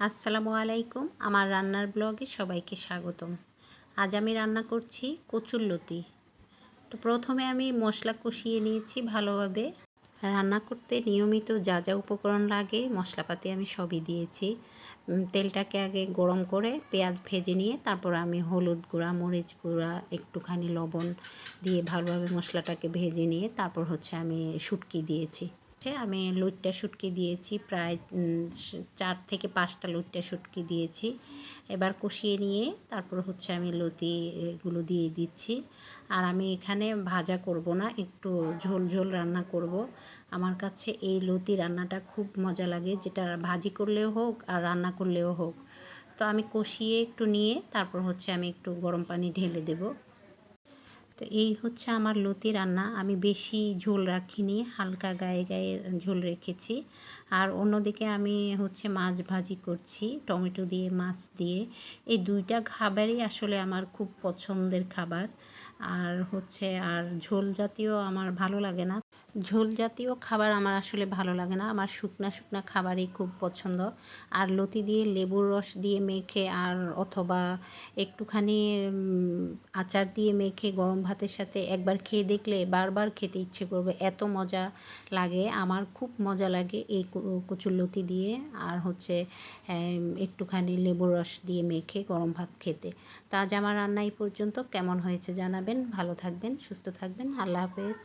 আসসালামু আলাইকুম। আমার রান্নার ব্লগে সবাইকে স্বাগতম। আজ আমি রান্না করছি কচুরলতি তো প্রথমে আমি মশলা কষিয়ে নিয়েছি ভালোভাবে। রান্না করতে নিয়মিত যা যা উপকরণ লাগে, মশলাপাতি আমি সবই দিয়েছি। তেলটাকে আগে গরম করে পেঁয়াজ ভেজে নিয়ে তারপর আমি হলুদ গুঁড়া, মরিচ গুঁড়া, একটুখানি লবণ দিয়ে ভালোভাবে মশলাটাকে ভেজে নিয়ে তারপর হচ্ছে আমি শুটকি দিয়েছি। আমি লুটটা শুটকি দিয়েছি, প্রায় চার থেকে পাঁচটা লুটটা শুটকি দিয়েছি। এবার কষিয়ে নিয়ে তারপর হচ্ছে আমি লতি এগুলো দিয়ে দিচ্ছি। আর আমি এখানে ভাজা করব না, একটু ঝোল ঝোল রান্না করব। আমার কাছে এই লতি রান্নাটা খুব মজা লাগে, যেটা ভাজি করলেও হোক আর রান্না করলেও হোক। তো আমি কষিয়ে একটু নিয়ে তারপর হচ্ছে আমি একটু গরম পানি ঢেলে দেবো। তো এই হচ্ছে আমার লতি রান্না। আমি বেশি ঝোল রাখিনি, হালকা গায়ে গায়ে ঝোল রেখেছি। আর অন্যদিকে আমি হচ্ছে মাছ ভাজি করছি, টমেটো দিয়ে, মাছ দিয়ে। এই দুইটা খাবারই আসলে আমার খুব পছন্দের খাবার। আর হচ্ছে, আর ঝোল জাতীয় আমার ভালো লাগে না। ঝোল জাতীয় খাবার আমার আসলে ভালো লাগে না। আমার শুকনা শুকনা খাবারই খুব পছন্দ। আর লতি দিয়ে লেবুর রস দিয়ে মেখে, আর অথবা একটুখানি আচার দিয়ে মেখে গরম ভাতের সাথে একবার খেয়ে দেখলে বারবার খেতে ইচ্ছে করবে। এত মজা লাগে, আমার খুব মজা লাগে এই কচুর লতি দিয়ে আর হচ্ছে একটুখানি লেবুর রস দিয়ে মেখে গরম ভাত খেতে। তা জামা আমার রান্না এই পর্যন্ত। কেমন হয়েছে জানাবেন। ভালো থাকবেন, সুস্থ থাকবেন। আল্লাহ হাফেজ।